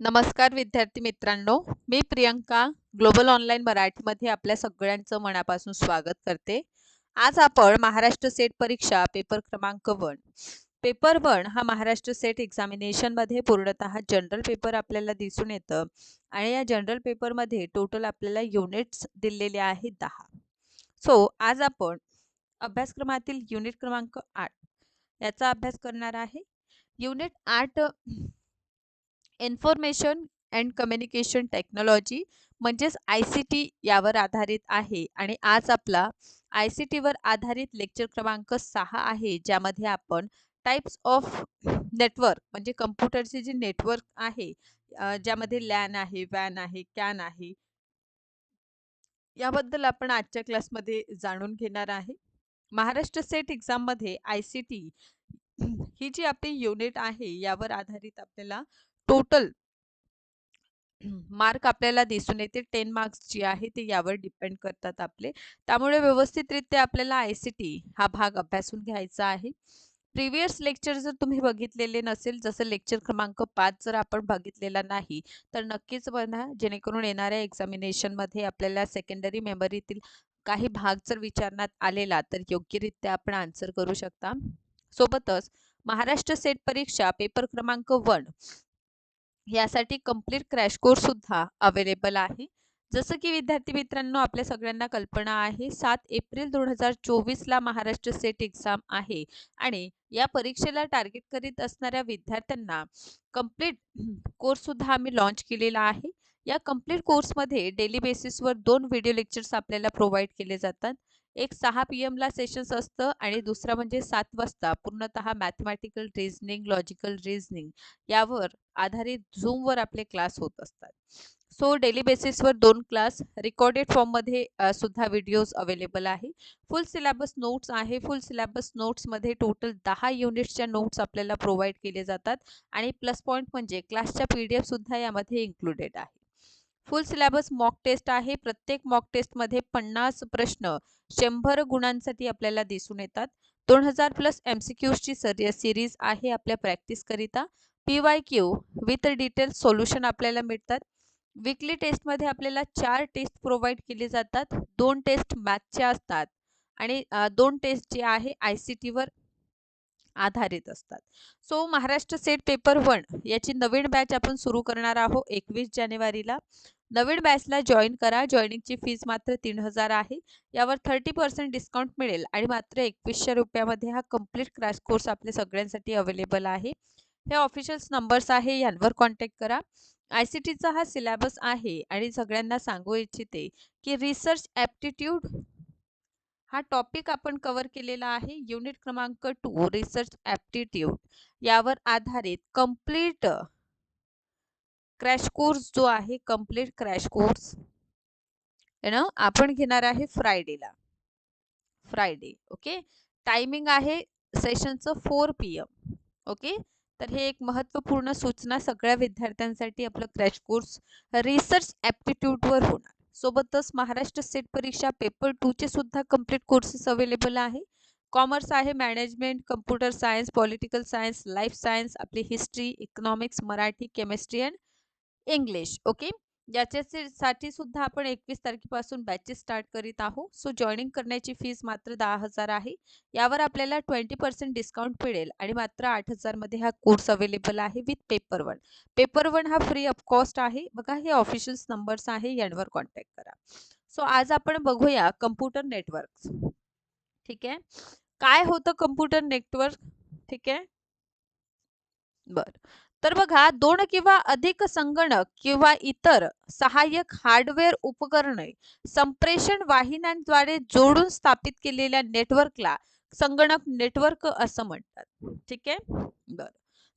नमस्कार विद्यार्थी मित्रांनो मी प्रियंका ग्लोबल ऑनलाईन मराठीमध्ये आपल्या सगळ्यांचं मनापासून स्वागत करते. आज आपण महाराष्ट्र सेट परीक्षा पेपर क्रमांक वन. पेपर वन हा महाराष्ट्र सेट एक्झामिनेशनमध्ये पूर्णतः जनरल पेपर आपल्याला दिसून येतं आणि या जनरल पेपरमध्ये टोटल आपल्याला युनिट्स दिलेले आहेत दहा. सो आज आपण अभ्यासक्रमातील युनिट क्रमांक आठ याचा अभ्यास करणार आहे. युनिट आठ इन्फॉर्मेशन अँड कम्युनिकेशन टेक्नॉलॉजी म्हणजेच आय सी टी यावर आधारित आहे. आणि आज आपला आय सी टीवर आधारित लेक्चर क्रमांक सहा आहे ज्यामध्ये आपण टाईप्स ऑफ नेटवर्क म्हणजे कम्प्युटरचे जे नेटवर्क आहे ज्यामध्ये लॅन आहे वॅन आहे कॅन आहे याबद्दल आपण आजच्या क्लासमध्ये जाणून घेणार आहे. महाराष्ट्र सेट एक्झाममध्ये आय सी टी ही जी आपली युनिट आहे यावर आधारित आपल्याला टोटल मार्क आपल्याला दिसून येते टेन मार्क्स जे आहे ते यावर डिपेंड करतात आपले. त्यामुळे व्यवस्थितरित्या आपल्याला आय सी टी हा भाग अभ्यासून घ्यायचा आहे. प्रिव्हियस लेक्चर जर तुम्ही बघितलेले नसेल जसं लेक्चर क्रमांक पाच जर आपण बघितलेला नाही तर नक्कीच बघा. जेणेकरून येणाऱ्या एक्झामिनेशनमध्ये आपल्याला सेकंडरी मेमरीतील काही भाग जर विचारण्यात आलेला तर योग्यरित्या आपण आन्सर करू शकता. सोबतच महाराष्ट्र सेट परीक्षा पेपर क्रमांक वन यासाठी कंप्लीट क्रॅश कोर्स सुद्धा अवेलेबल आहे. जसं की विद्यार्थी मित्रांनो आपल्या सगळ्यांना कल्पना आहे सात एप्रिल दोन हजार चोवीसला महाराष्ट्र सेट एक्झाम आहे. आणि या परीक्षेला टार्गेट करीत असणाऱ्या विद्यार्थ्यांना कंप्लीट कोर्ससुद्धा आम्ही लॉन्च केलेला आहे. या कंप्लीट कोर्समध्ये डेली बेसिसवर दोन व्हिडिओ लेक्चर्स आपल्याला प्रोव्हाइड केले जातात. एक सहा पी एमला सेशन्स असतं आणि दुसरा म्हणजे सात वाजता. पूर्णतः मॅथमॅटिकल रिझनिंग लॉजिकल रिझनिंग यावर आधारित झूमवर आपले क्लास होत असतात. सो डेली बेसिसवर दोन क्लास रेकॉर्डेड फॉर्ममध्ये सुद्धा व्हिडिओज अवेलेबल आहे. फुल सिलेबस नोट्स आहे. फुल सिलेबस नोट्समध्ये टोटल दहा युनिट्सच्या नोट्स आपल्याला प्रोव्हाइड केले जातात. आणि प्लस पॉईंट म्हणजे क्लासच्या पी डी एफसुद्धा यामध्ये इन्क्लुडेड आहे. फुल सिलेबस मॉक टेस्ट आहे. प्रत्येक मॉक टेस्टमध्ये पन्नास प्रश्न शंभर गुणांसाठी आपल्याला दिसून येतात. दोन हजार प्लस एम सी क्यूजची सर सिरीज आहे आपल्या प्रॅक्टिसकरिता P Y Q with detail solution आपल्याला मिळतात. विकली टेस्टमध्ये आपल्याला चार टेस्ट प्रोव्हाइड केले जातात. दोन टेस्ट मॅथच्या असतात. आणि दोन टेस्ट जे आहे आय सी टीवर आधारित असतात. So Maharashtra SET paper one याची नवीन बॅच आपण सुरू करणार आहोत एकवीस जानेवारीला. नवीन बॅचला जॉईन करा. जॉईनिंगची फीज मात्र तीन हजार आहे. यावर थर्टी पर्सेंट डिस्काउंट मिळेल आणि मात्र एकवीसशे रुपयामध्ये हा कंप्लीट क्रॅश कोर्स आपल्या सगळ्यांसाठी अवेलेबल आहे. हे ऑफिशियल्स नंबर्स आहे यांवर कॉन्टॅक्ट करा. आय सी टीचा हा सिलेबस आहे आणि सगळ्यांना सांगू इच्छिते की रिसर्च ॲप्टिट्यूड हा टॉपिक आपण कव्हर केलेला आहे. युनिट क्रमांक टू रिसर्च ॲप्टिट्यूड. यावर आधारित कंप्लीट क्रॅश कोर्स जो आहे कंप्लीट क्रॅश कोर्स ना? आपण घेणार आहे फ्रायडेला. Friday okay? टायमिंग आहे सेशनचं फोर पी एम ओके? तर हे एक महत्त्वपूर्ण सूचना सगळ्या विद्यार्थ्यांसाठी आपलं क्रॅश कोर्स रिसर्च ॲप्टिट्यूडवर होणार. सोबतच महाराष्ट्र सेट परीक्षा पेपर टूचे सुद्धा कंप्लीट कोर्सेस अवेलेबल आहे. कॉमर्स आहे management computer science political science life science आपली history economics Marathi chemistry and English okay याच्यासाठी सुद्धा आपण एकवीस तारखेपासून बॅचेस स्टार्ट करीत आहोत. सो जॉईनिंग करण्याची फीज मात्र दहा हजार आहे. यावर आपल्याला ट्वेंटी पर्सेंट डिस्काउंट मिळेल आणि मात्र आठ हजारमध्ये हा कोर्स अवेलेबल आहे with paper one paper one हा फ्री ऑफ कॉस्ट आहे. बघा हे ऑफिशियल्स नंबर्स आहे. यांवर कॉन्टॅक्ट करा. सो आज आपण बघूया कम्प्युटर नेटवर्क ठीक आहे? काय होतं कम्प्युटर नेटवर्क ठीक आहे? बर. तर बघा दोन किंवा अधिक संगणक किंवा इतर सहाय्यक हार्डवेअर उपकरणे संप्रेषण वाहिन्यांद्वारे जोडून स्थापित केलेल्या नेटवर्कला संगणक नेटवर्क असं म्हणतात. ठीक आहे? बर.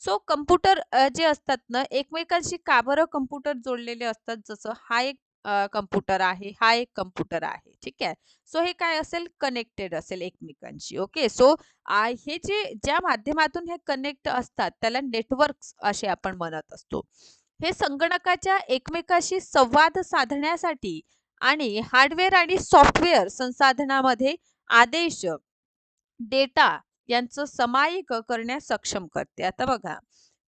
सो कम्प्युटर जे असतात ना एकमेकांशी का बरं कम्प्युटर जोडलेले असतात? जसं हा एक कम्प्युटर आहे हा एक कम्प्युटर आहे ठीक आहे? सो हे काय असेल? कनेक्टेड असेल एकमेकांशी ओके? सो हे जे ज्या माध्यमातून हे कनेक्ट असतात त्याला नेटवर्क असे आपण म्हणत असतो. हे संगणकाच्या एकमेकाशी संवाद साधण्यासाठी आणि हार्डवेअर आणि सॉफ्टवेअर संसाधनामध्ये आदेश डेटा यांचं समायिक करण्यास सक्षम करते. आता बघा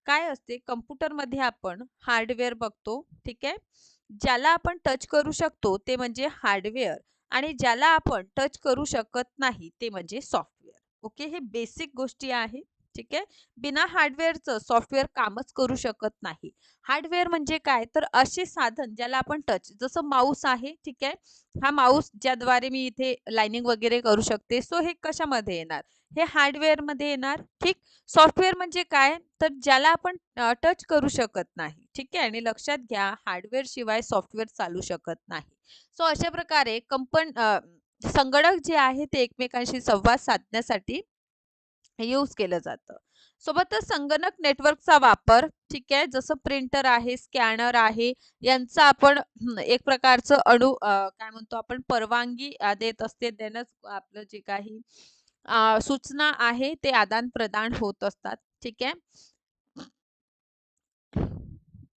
काय असते? कम्प्युटरमध्ये आपण हार्डवेअर बघतो ठीक आहे? ज्याला आपण टच करू शकतो ते म्हणजे हार्डवेअर आणि ज्याला आपण टच करू शकत नाही ते म्हणजे सॉफ्टवेअर ओके हे बेसिक गोष्टी आहे. ठीक आहे? बिना हार्डवेअरचं सॉफ्टवेअर कामच करू शकत नाही. हार्डवेअर म्हणजे काय? तर असे साधन ज्याला आपण टच जसं माऊस आहे ठीक आहे? हा माऊस ज्याद्वारे मी इथे लाइनिंग वगैरे करू शकते. सो हे कशामध्ये येणार? हे हार्डवेअरमध्ये येणार. ठीक? सॉफ्टवेअर म्हणजे काय? तर ज्याला आपण टच करू शकत नाही. ठीक आहे? आणि लक्षात घ्या हार्डवेअर शिवाय सॉफ्टवेअर चालू शकत नाही. सो अशा प्रकारे कंपन संगणक जे आहे ते एकमेकांशी संवाद साधण्यासाठी यूज केलं जातं. सोबतच संगणक नेटवर्कचा वापर ठीक आहे? जसं प्रिंटर आहे स्कॅनर आहे यांचा आपण एक प्रकारचं अणु काय म्हणतो आपण परवानगी देत असते. देणंच आपलं जे काही सूचना आहे ते आदान प्रदान होत असतात. ठीक आहे?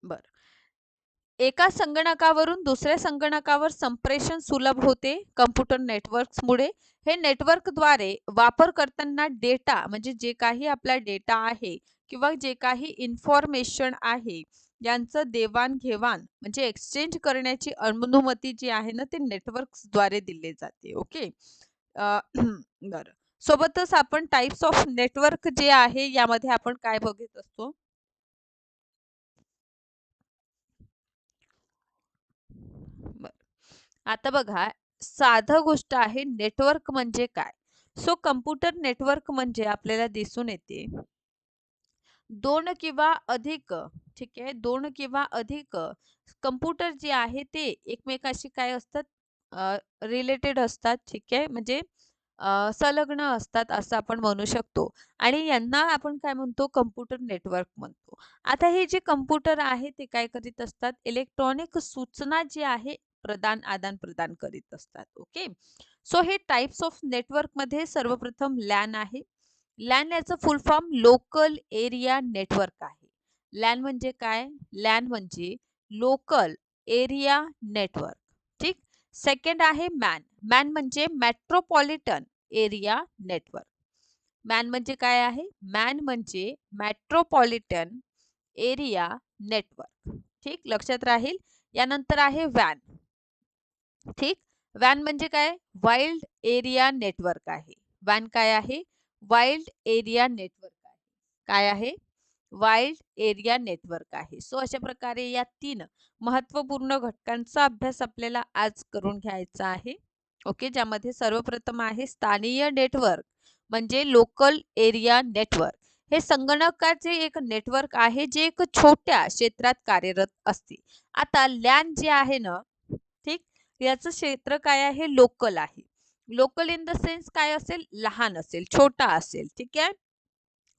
बर. एका संगणकावरून दुसऱ्या संगणकावर संप्रेषण सुलभ होते कम्प्युटर नेटवर्क्समुळे. हे नेटवर्कद्वारे वापर करताना डेटा म्हणजे जे काही आपला डेटा आहे किंवा जे काही इन्फॉर्मेशन आहे यांचं देवाणघेवाण म्हणजे एक्सचेंज करण्याची अनुमती जी आहे ना ते नेटवर्कद्वारे दिले जाते. ओके? बरं. सोबतच आपण टाइप्स ऑफ नेटवर्क जे आहे यामध्ये आपण काय बघत असतो? आता बघा साधं गोष्ट आहे नेटवर्क म्हणजे काय? सो कम्प्युटर नेटवर्क म्हणजे आपल्याला दिसून येते. दोन किंवा अधिक ठीक आहे? दोन किंवा अधिक कम्प्युटर जे आहे ते एकमेकाशी काय असतात? रिलेटेड असतात ठीक आहे? म्हणजे संलग्न असतात असं आपण म्हणू शकतो. आणि यांना आपण काय म्हणतो? कम्प्युटर नेटवर्क म्हणतो. आता हे जे कम्प्युटर आहे ते काय करीत असतात? इलेक्ट्रॉनिक सूचना जी आहे प्रदान आदान प्रदान करीत असतात. ओके? सो हे टाइप्स ऑफ नेटवर्कमध्ये सर्वप्रथम लॅन आहे. लॅन याचं full form local area network आहे. लॅन म्हणजे काय? लॅन म्हणजे लोकल एरिया नेटवर्क. ठीक? सेकंड आहे मॅन. मॅन म्हणजे मेट्रोपॉलिटन एरिया नेटवर्क मॅन म्हणजे काय आहे? मॅन म्हणजे मेट्रोपॉलिटन एरिया नेटवर्क ठीक? लक्षात राहील? यानंतर आहे वॅन ठीक? वॅन म्हणजे काय? वाईल्ड एरिया नेटवर्क आहे. वॅन काय आहे? वाईल्ड एरिया नेटवर्क आहे. काय आहे? वाईल्ड एरिया नेटवर्क आहे. सो अशा प्रकारे या तीन महत्त्वपूर्ण घटकांचा अभ्यास आपल्याला आज करून घ्यायचा आहे. ओके ज्यामध्ये सर्वप्रथम आहे स्थानीय नेटवर्क म्हणजे लोकल एरिया नेटवर्क. हे संगणकाचे एक नेटवर्क आहे जे एक छोट्या क्षेत्रात कार्यरत असते. आता लॅन जे आहे ना ठीक याचं क्षेत्र काय आहे? लोकल आहे. लोकल इन द सेन्स काय असेल? लहान असेल छोटा असेल ठीक आहे?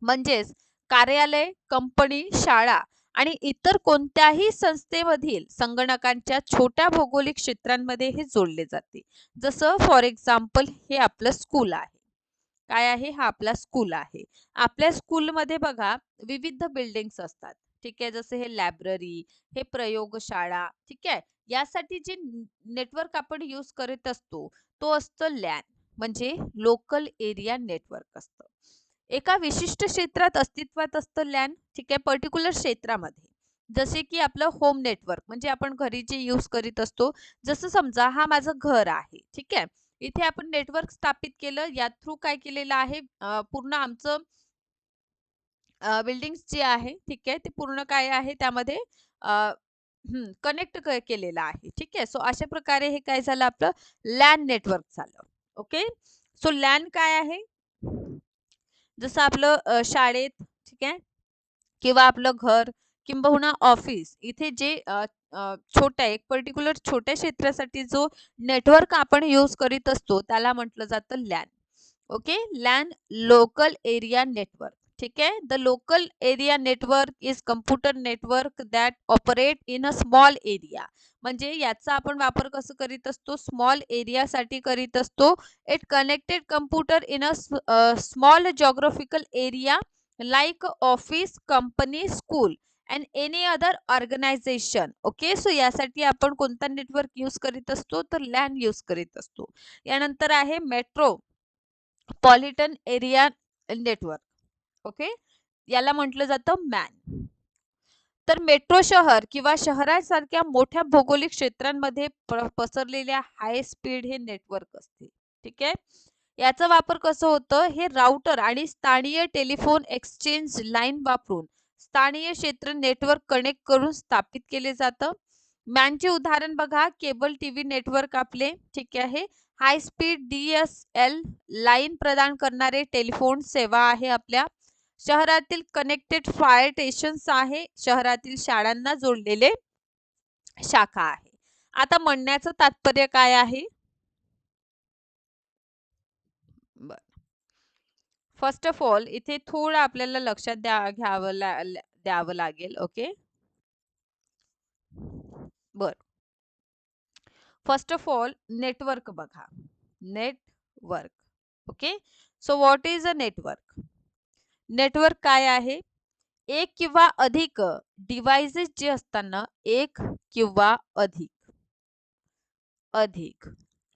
म्हणजेच कार्यालय कंपनी शाळा आणि इतर कोणत्याही संस्थेमधील संगणकांच्या छोट्या भौगोलिक क्षेत्रांमध्ये हे जोडले जाते. जसं फॉर एक्झाम्पल हे आपलं स्कूल आहे. काय आहे? हा आपला स्कूल आहे. आपल्या स्कूलमध्ये बघा विविध बिल्डिंग्स असतात. ठीक आहे? जसं हे लायब्ररी हे प्रयोगशाळा ठीक आहे? यासाठी जे नेटवर्क आपण यूज करत असतो तो असतो लॅन म्हणजे लोकल एरिया नेटवर्क असतं. एका विशिष्ट क्षेत्रात अस्तित्वात असतं लॅन ठीक आहे पर्टिक्युलर क्षेत्रामध्ये. जसे की आपलं होम नेटवर्क म्हणजे आपण घरी जे यूज करीत असतो जसं समजा हा माझं घर आहे ठीक आहे. इथे आपण नेटवर्क स्थापित केलं या थ्रू काय केलेलं आहे? पूर्ण आमचं बिल्डिंग जे आहे ठीक आहे ते पूर्ण काय आहे? त्यामध्ये कनेक्ट केलेलं आहे ठीक आहे. सो अशा प्रकारे हे काय झालं आपलं? लॅन नेटवर्क झालं ओके सो लॅन काय आहे? जसं आपलं शाळेत ठीक आहे? किंवा आपलं घर किंबहुना ऑफिस इथे जे छोट्या एक पर्टिक्युलर छोट्या क्षेत्रासाठी जो नेटवर्क आपण यूज करीत असतो त्याला म्हटलं जातं LAN okay LAN local area network ठीक आहे? The local area network is computer network that operate in a small area म्हणजे याचा आपण वापर कसं करीत असतो? स्मॉल एरियासाठी करीत असतो. It connected computer in a small geographical area like office company school and any other organisation okay so यासाठी आपण कोणता नेटवर्क यूज करीत असतो? तर लँड यूज करीत असतो. यानंतर आहे metropolitan area network okay? याला म्हटलं जातं मॅन. तर मेट्रो शहर किंवा शहरासारख्या मोठ्या भौगोलिक क्षेत्रांमध्ये पसरलेल्या हाय स्पीड हे नेटवर्क असते. ठीक आहे? याचा वापर कसं होतं? हे राउटर आणि स्थानीय टेलिफोन एक्सचेंज लाईन वापरून स्थानीय क्षेत्र नेटवर्क कनेक्ट करून स्थापित केले जातं. मॅनचे उदाहरण बघा. केबल टीव्ही नेटवर्क आपले. ठीक आहे? High speed D S L line प्रदान करणारे टेलिफोन सेवा आहे आपल्या. शहरातील कनेक्टेड फायर स्टेशन्स आहे. शहरातील शाळांना जोडलेले शाखा आहे. आता म्हणण्याचं तात्पर्य काय आहे? फर्स्ट ऑफ ऑल इथे थोडं आपल्याला लक्षात द्या घ्यावं ला, द्यावं लागेल ओके बर. फर्स्ट ऑफ ऑल नेटवर्क बघा. Network okay so what is a network network काय आहे? एक किंवा अधिक डिव्हाइसेस जे असताना एक किंवा अधिक. अधिक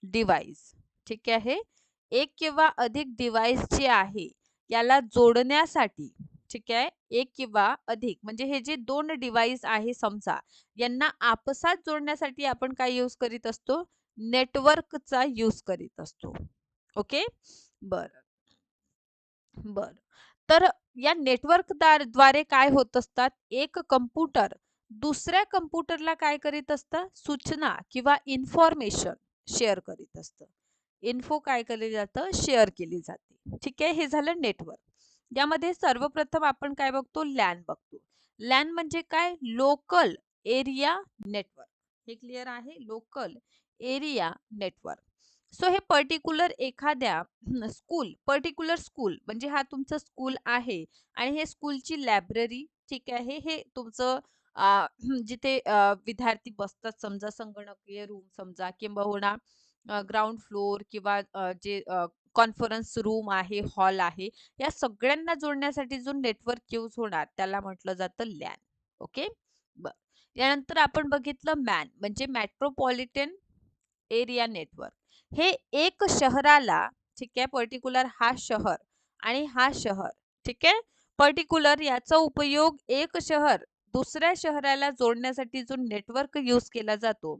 डिव्हाइस ठीक आहे? एक किंवा अधिक डिव्हाइस जे आहे याला जोडण्यासाठी ठीक आहे? एक किंवा अधिक म्हणजे हे जे दोन डिव्हाइस आहे समजा यांना आपसात जोडण्यासाठी आपण काय यूज करीत असतो? नेटवर्कचा यूज करीत असतो. ओके? बर. बर. तर या नेटवर्कद्वारे काय होत असतात? एक कम्प्युटर दुसऱ्या कम्प्युटरला काय करीत असतं? सूचना किंवा इन्फॉर्मेशन शेअर करीत असतं. इन्फो काय केले जातं? शेअर केली जाते. ठीक आहे? हे झालं नेटवर्क यामध्ये सर्वप्रथम आपण काय बघतो? लॅन बघतो. लॅन म्हणजे काय? लोकल एरिया नेटवर्क हे क्लिअर आहे? लोकल एरिया नेटवर्क सो हे पर्टिक्युलर एखाद्या स्कूल पर्टिक्युलर स्कूल म्हणजे हा तुमचा स्कूल आहे आणि हे स्कूलची लायब्ररी ठीक आहे हे तुमचं जिथे विद्यार्थी बसतात समजा संगणकीय रूम समजा किंबहुना हो ग्राउंड फ्लोअर किंवा जे कॉन्फरन्स रूम आहे हॉल आहे या सगळ्यांना जोडण्यासाठी जो नेटवर्क यूज होणार त्याला म्हटलं जातं लॅन ओके? बर. यानंतर आपण बघितलं मॅन म्हणजे मेट्रोपॉलिटन एरिया नेटवर्क हे एक शहराला ठीक आहे पर्टिक्युलर हा शहर आणि हा शहर ठीक आहे? पर्टिक्युलर याचा उपयोग एक शहर दुसऱ्या शहराला जोडण्यासाठी जो नेटवर्क यूज केला जातो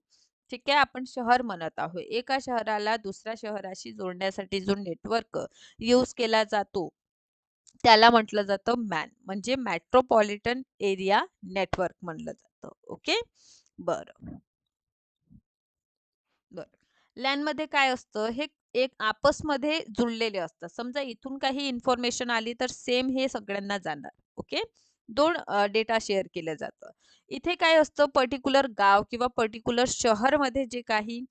ठीक आहे आपण शहर म्हणत आहोत. एका शहराला दुसऱ्या शहराशी जोडण्यासाठी जो नेटवर्क यूज केला जातो त्याला म्हटलं जातं मॅन म्हणजे मेट्रोपॉलिटन एरिया नेटवर्क म्हणलं जातं ओके बरं. लॅनमध्ये काय असतं हे एक आपसमध्ये जुळलेले असतात. समजा इथून काही इन्फॉर्मेशन आली तर सेम हे सगळ्यांना जाणार ओके? दोन डेटा शेअर केलं जातं. इथे काय असतं पर्टिक्युलर गाव किंवा पर्टिक्युलर शहरमध्ये जे काही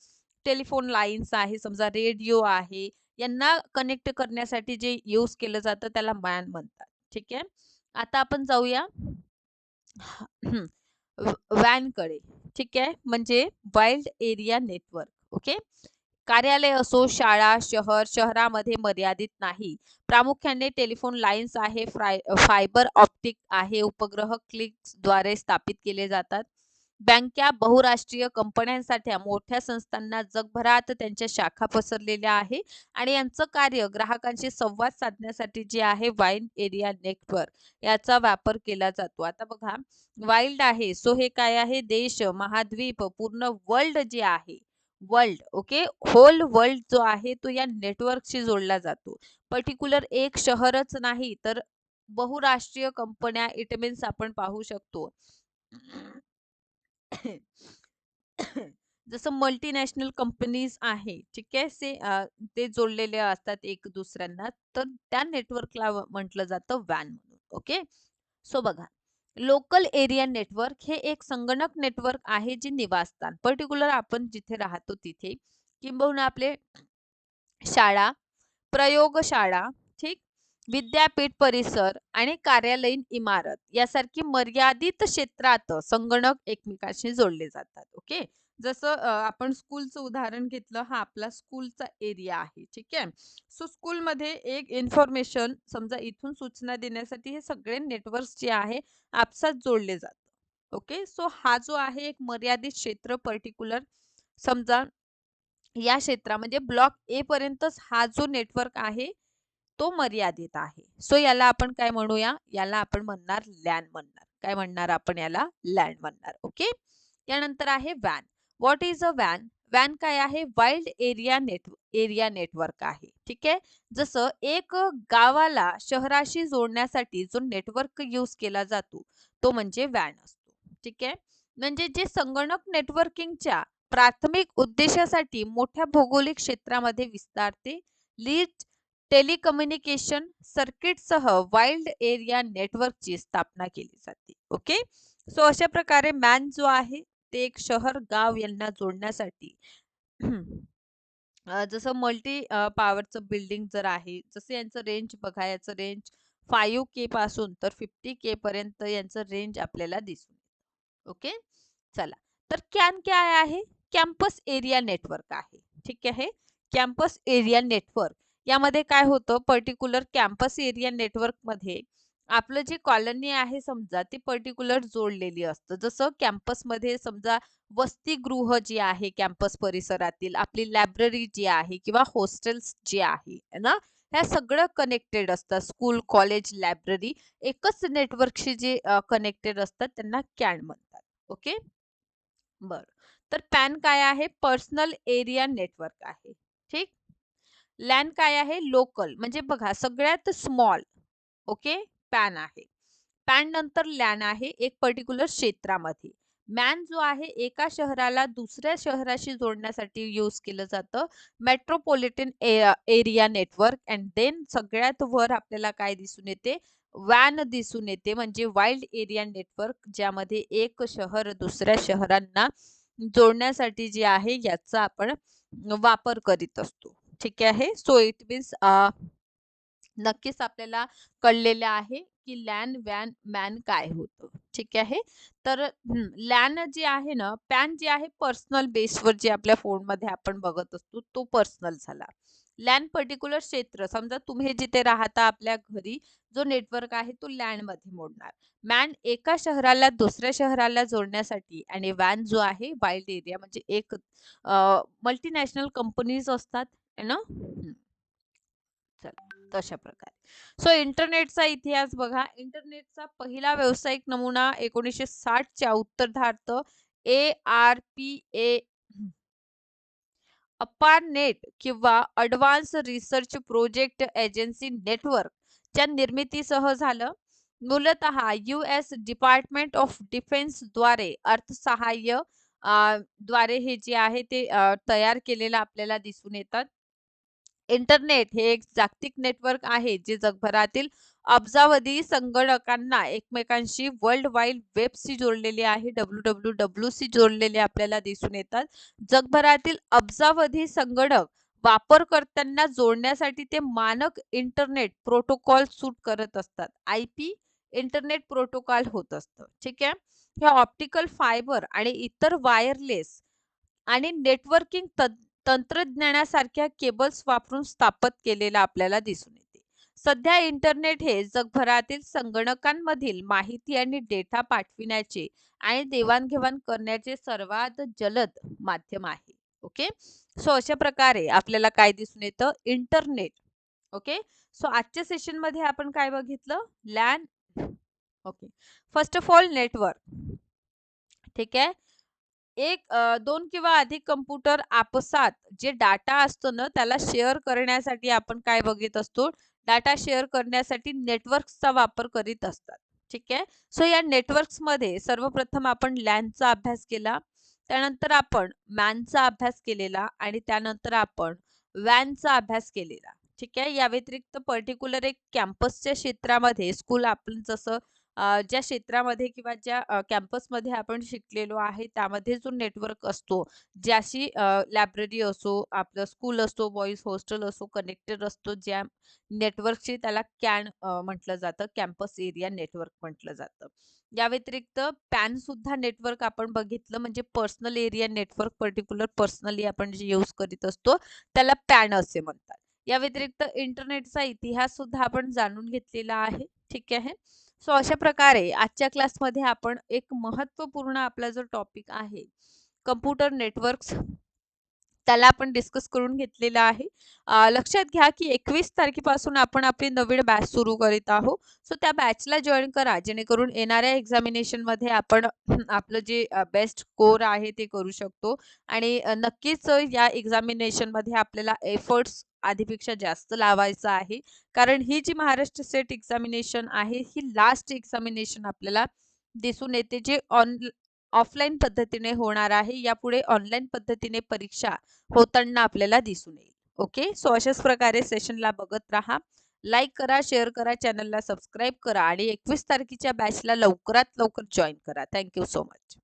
टेलिफोन लाईन्स आहे समजा रेडिओ आहे यांना कनेक्ट करण्यासाठी जे यूज केलं जातं त्याला मॅन म्हणतात ठीक आहे? आता आपण जाऊया वॅनकडे ठीक आहे? म्हणजे वाईल्ड एरिया नेटवर्क. ओके? कार्यालय असो शाळा शहर शहरामध्ये मर्यादित नाही. प्रामुख्याने टेलिफोन लाईन्स आहे फायबर ऑप्टिक आहे उपग्रहद्वारे स्थापित केले जातात. बँका बहुराष्ट्रीय कंपन्यांसाठी मोठ्या संस्थांना जगभरात त्यांच्या शाखा पसरलेल्या आहे आणि यांचं कार्य ग्राहकांशी संवाद साधण्यासाठी जे आहे वाईल्ड एरिया नेटवर्क याचा वापर केला जातो. आता बघा वाईल्ड आहे सो हे काय आहे? देश महाद्वीप पूर्ण वर्ल्ड जे आहे वर्ल्ड ओके होल वर्ल्ड जो आहे तो या नेटवर्कशी जोडला जातो. पर्टिक्युलर एक शहरच नाही तर बहुराष्ट्रीय कंपन्या इट मीन्स आपण पाहू शकतो. जसं मल्टीनॅशनल कंपनीज आहे ठीक आहे? से ते जोडलेले असतात एक दुसऱ्यांना तर त्या नेटवर्कला म्हटलं जातं वॅन म्हणून ओके सो बघा लोकल एरिया नेटवर्क हे एक संगणक नेटवर्क आहे जे निवासस्थान. पर्टिक्युलर आपण जिथे राहतो तिथे. किंबहुना आपले शाळा प्रयोगशाळा ठीक? विद्यापीठ परिसर आणि कार्यालयीन इमारत यासारखी मर्यादित क्षेत्रात संगणक एकमेकांशी जोडले जातात. ओके? जसं आपण स्कूलचं उदाहरण घेतलं हा आपला स्कूलचा एरिया आहे ठीक आहे? सो स्कूलमध्ये एक इन्फॉर्मेशन समजा इथून सूचना देण्यासाठी हे सगळे नेटवर्क जे आहे आपसात जोडले जातात ओके? सो हा जो आहे एक मर्यादित क्षेत्र पर्टिक्युलर समजा या क्षेत्रा म्हणजे ब्लॉक ए पर्यंतच हा जो नेटवर्क आहे तो मर्यादित आहे. सो याला आपण काय म्हणूया? याला आपण म्हणणार लॅन म्हणणार. काय म्हणणार आपण याला? लँड म्हणणार ओके? यानंतर आहे van what is a van van काय आहे? Wild area net area network आहे. ठीक आहे? जसं एक गावाला शहराशी जोडण्यासाठी जो नेटवर्क यूज केला जातो तो म्हणजे वॅन असतो. ठीक आहे? म्हणजे जे संगणक नेटवर्किंगच्या प्राथमिक उद्देशासाठी मोठ्या भौगोलिक क्षेत्रामध्ये विस्तारते लीड टेलिकम्युनिकेशन सर्किटसह वाईल्ड एरिया नेटवर्कची स्थापना केली जाते. ओके? सो अशा प्रकारे मॅन जो आहे प्रत्येक एक शहर गाव यांना जोडण्यासाठी. जसं मल्टी पॉवरचं बिल्डिंग जर आहे जसं यांचं रेंज बघा याचं रेंज फाईव्ह के पासून तर फिफ्टी के पर्यंत यांचं रेंज आपल्याला दिसून ओके? चला. तर कॅन काय आहे? कॅम्पस एरिया नेटवर्क आहे. ठीक आहे? कॅम्पस एरिया नेटवर्क यामध्ये काय होतं? पर्टिक्युलर कॅम्पस एरिया नेटवर्कमध्ये आपलं जे कॉलनी आहे समजा ती पर्टिक्युलर जोडलेली असतं. जसं कॅम्पसमध्ये समजा वसतिगृह जे आहे कॅम्पस परिसरातील आपली लायब्ररी जी आहे किंवा हॉस्टेल्स जे आहे ना? ह्या सगळं कनेक्टेड असतात. स्कूल कॉलेज लायब्ररी एकच नेटवर्कशी जे कनेक्टेड असतात त्यांना कॅन म्हणतात. ओके? बर. तर पॅन काय आहे? पर्सनल एरिया नेटवर्क आहे. ठीक? लॅन काय आहे? लोकल. म्हणजे बघा सगळ्यात स्मॉल. ओके? पॅन आहे. पॅन नंतर लॅन आहे एक पर्टिक्युलर क्षेत्रामध्ये. मॅन जो आहे एका शहराला दुसऱ्या शहराशी जोडण्यासाठी यूज केलं जातं. Metropolitan area network and then सगळ्यात वर आपल्याला काय दिसून येते? वॅन दिसून येते. म्हणजे वाईल्ड एरिया नेटवर्क ज्यामध्ये एक शहर दुसऱ्या शहरांना जोडण्यासाठी जे आहे याचा आपण वापर करीत असतो. ठीक आहे? सो इट मीन्स नक्कीच आपल्याला कळलेलं आहे की लॅन वॅन मॅन काय होतं. ठीक आहे? तर लॅन जे आहे ना पॅन जे आहे पर्सनल बेसवर जे आपल्या फोनमध्ये आपण बघत असतो तो पर्सनल झाला. लॅन पर्टिक्युलर क्षेत्र समजा तुम्ही जिथे राहता आपल्या घरी जो नेटवर्क आहे तो लँडमध्ये मोडणार. मॅन एका शहराला दुसऱ्या शहराला जोडण्यासाठी आणि वॅन जो आहे वाईल्ड एरिया म्हणजे एक मल्टीनॅशनल कंपनीज असतात ना? चला. तशा प्रकारे. सो इंटरनेटचा इतिहास बघा. इंटरनेटचा पहिला व्यावसायिक नमुना एकोणीसशे साठच्या उत्तरधार्थ ए आर पी ए अपार नेट किंवा advance research project agency network च्या निर्मितीसह झालं. मूलत यू एस डिपार्टमेंट ऑफ डिफेन्सद्वारे अर्थसहाय्यद्वारे हे जे आहे ते तयार केलेलं आपल्याला दिसून येतात. इंटरनेट हे एक जागतिक नेटवर्क आहे जे जगभरातील अब्जावधी संगणकांना एकमेकांशी वर्ल्ड वाईड वेबशी जोडलेले आहे डब्ल्यू डब्ल्यू डब्ल्यू सी जोडलेले आपल्याला दिसून येतात. जगभरातील अब्जावधी संगणक वापरकर्त्यांना जोडण्यासाठी ते मानक इंटरनेट प्रोटोकॉल सूट करत असतात. आय पी इंटरनेट प्रोटोकॉल होत असतं. ठीक आहे? हे ऑप्टिकल फायबर आणि इतर वायरलेस आणि नेटवर्किंग तंत्रज्ञानासारख्या केबल्स वापरून स्थापित केलेला आपल्याला दिसून येते. सध्या इंटरनेट हे जगभरातील संगणकांमधील माहिती आणि डेटा पाठविण्याचे आणि देवाणघेवाण करण्याचे सर्वात जलद माध्यम आहे. ओके? सो अशा प्रकारे आपल्याला काय दिसून येतं? इंटरनेट. ओके? सो आजच्या सेशनमध्ये आपण काय बघितलं? LAN okay. First of all network ठीक आहे? एक दोन किंवा अधिक कम्प्युटर आपसात जे डाटा असतो ना त्याला शेअर करण्यासाठी आपण काय बघित असतो? डाटा शेअर करण्यासाठी नेटवर्क्सचा वापर करीत असतात. ठीक आहे? सो या नेटवर्क्समध्ये सर्वप्रथम आपण लॅनचा अभ्यास केला. त्यानंतर आपण मॅनचा अभ्यास केलेला आणि त्यानंतर आपण वॅनचा अभ्यास केलेला. ठीक आहे? या व्यतिरिक्त पर्टिक्युलर एक कॅम्पसच्या क्षेत्रामध्ये स्कूल आपण जसं ज्या क्षेत्रामध्ये किंवा ज्या कॅम्पसमध्ये आपण शिकलेलो आहे त्यामध्ये जो नेटवर्क असतो ज्याशी लायब्ररी असो आपलं स्कूल असतो बॉईज हॉस्टेल असो कनेक्टेड असतो ज्या नेटवर्कची त्याला कॅन म्हटलं जातं कॅम्पस एरिया नेटवर्क म्हटलं जातं. या व्यतिरिक्त पॅन सुद्धा नेटवर्क आपण बघितलं म्हणजे personal area network particular personally आपण जे यूज करीत असतो त्याला पॅन असे म्हणतात. या व्यतिरिक्त इंटरनेटचा इतिहास सुद्धा आपण जाणून घेतलेला आहे. ठीक आहे? सो अशा प्रकारे आजच्या क्लासमध्ये आपण एक महत्त्वपूर्ण आपला जो टॉपिक आहे कम्प्युटर नेटवर्क्स त्याला आपण डिस्कस करून घेतलेलं आहे. लक्षात घ्या की एकवीस तारखेपासून आपण आपली नवीन बॅच सुरू करीत आहोत. सो त्या बॅचला जॉईन करा जेणेकरून येणाऱ्या एक्झामिनेशनमध्ये आपण आपलं जे बेस्ट स्कोर आहे ते करू शकतो. आणि नक्कीच या एक्झामिनेशनमध्ये आपल्याला एफर्ट्स आधीपेक्षा जास्त लावायचा आहे. कारण ही जी महाराष्ट्र स्टेट एक्झामिनेशन आहे ही लास्ट एक्झामिनेशन आपल्याला दिसून येते जे ऑन ऑफलाईन पद्धतीने होणार आहे. यापुढे ऑनलाईन पद्धतीने परीक्षा होताना आपल्याला दिसून येईल. ओके सो अशाच प्रकारे सेशनला बघत राहा. लाईक करा शेअर करा चॅनलला सबस्क्राईब करा आणि एकवीस तारखेच्या बॅचला लवकरात लवकर जॉईन करा. Thank you so much